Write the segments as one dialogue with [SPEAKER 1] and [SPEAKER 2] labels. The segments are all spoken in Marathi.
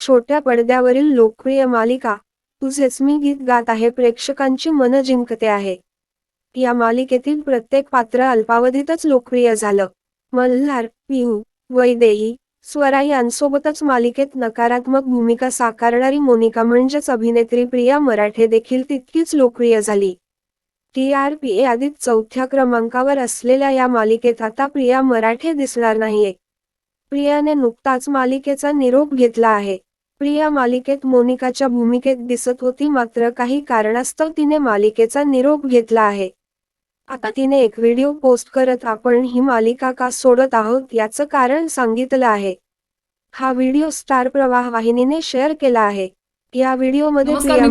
[SPEAKER 1] छोट्या पडद्यावरील लोकप्रिय मालिका तुझेच मी गीत गात आहे प्रेक्षकांची मन जिंकते आहे. या मालिकेतील प्रत्येक पात्र अल्पावधीतच लोकप्रिय झालं. मल्हार पिहू वैदेही स्वरा यांसोबतच मालिकेत नकारात्मक भूमिका साकारणारी मोनिका म्हणजेच अभिनेत्री प्रिया मराठे देखील तितकीच लोकप्रिय झाली. टी आर पी ए यादीत चौथ्या क्रमांकावर असलेल्या या मालिकेत आता प्रिया मराठे दिसणार नाहीये. प्रियाने नुकताच मालिकेचा निरोप घेतला आहे. प्रिया मालिकेत मोनिकाच्या भूमिकेत दिसत होती मात्र काही कारणास्तव तिने मालिकेचा निरोप घेतला आहे. आता तिने एक व्हिडिओ पोस्ट करत आपण ही मालिका का सोडत आहोत याचं कारण सांगितलं आहे. हा व्हिडिओ स्टार प्रवाह वाहिनीने शेअर केला आहे. या व्हिडिओमध्ये
[SPEAKER 2] प्रिया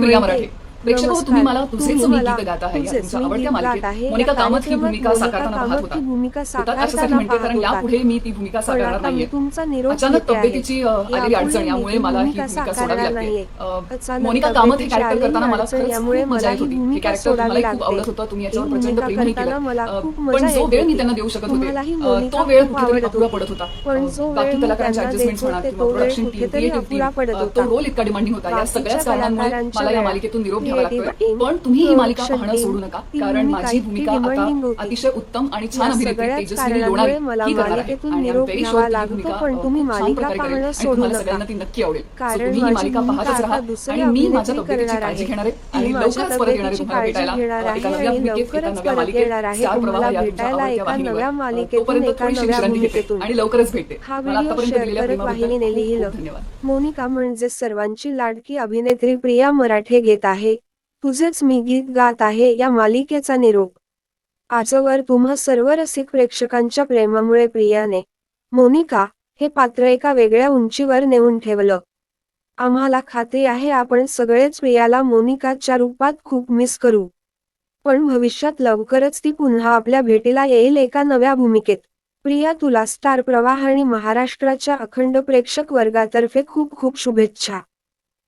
[SPEAKER 2] प्रेक्षक हो, तुम्ही मला तुझेच मी
[SPEAKER 1] मला
[SPEAKER 2] गीत गात आहे तुमच्या आवडत्या मालिकेत. मोनिका कामत ही भूमिका साकारताना पाहत होता
[SPEAKER 1] ही भूमिका
[SPEAKER 2] होता अशासाठी म्हणते कारण यापुढे मी ती भूमिका साकारणार नाहीये अचानक. तब्येतीची आलेली अडचण यामुळे मला ही
[SPEAKER 1] भूमिका
[SPEAKER 2] सोडावी लागते मोनिका कामत हे कॅरेक्टर करताना मला खूप मजा
[SPEAKER 1] मला
[SPEAKER 2] येत होती हे कॅरेक्टर तुम्हाला खूप. आवडत होतं तुम्ही याच्यावर प्रचंड प्रेमही केलं
[SPEAKER 1] मला
[SPEAKER 2] पण जो वेळ मी. त्यांना देऊ शकत होते तो वेळ कुठेतरी अपुरा. पडत होता बाकी
[SPEAKER 1] वेळ मी
[SPEAKER 2] कलाकारांचे
[SPEAKER 1] त्यांना
[SPEAKER 2] ऍडजस्टमेंट म्हणा किंवा प्रोडक्शन टीम क्रिएटिव्ह टीम. तो रोल इतका डिमांडिंग होता या सगळ्याच कारणांमुळे
[SPEAKER 1] कलाकारांच्या
[SPEAKER 2] मला या मालिकेतून निरोप घ्यावा लागतोय पण तुम्ही ही मालिका पाहणं सोडू नका कारण माझी भूमिका आता. अतिशय उत्तम आणि छान अभिनेत्री ही करणार आहे. आणि ती भूमिका छान प्रकारे करेल आणि तुम्हाला. सगळ्यांना ती नक्की आवडेल. तुम्ही ही मालिका पाहतच राहा आणि मी माझ्या तब्येतीची काळजी. घेणार आहे आणि लवकरच परत येणार आहे तुम्हाला भेटायला. एका नव्या भूमिकेत एका मालिकेत प्रवाह या तुमच्या आवडत्या वाहिनीवर. तोपर्यंत थोडीशी विश्रांती घेते आणि लवकरच भेटते
[SPEAKER 1] हा
[SPEAKER 2] मला आतापर्यंत दिलेल्या प्रेमाबद्दल धन्यवाद
[SPEAKER 1] मोनिका म्हणजे सर्वांची लाडकी अभिनेत्री प्रिया मराठे घेत आहे तुझेच मी गीत गात आहे या मालिकेचा निरोप. आजवर तुम्हा सर्व रसिक प्रेक्षकांच्या प्रेमामुळे प्रियाने मोनिका हे पात्र एका वेगळ्या उंचीवर नेऊन ठेवलं. आम्हाला खात्री आहे आपण सगळेच प्रियाला मोनिकाच्या रूपात खूप मिस करू. पण भविष्यात लवकरच ती पुन्हा आपल्या भेटीला येईल एका नव्या भूमिकेत. प्रिया तुला स्टार प्रवाह आणि महाराष्ट्राच्या अखंड प्रेक्षक वर्गातर्फे खूप खूप शुभेच्छा.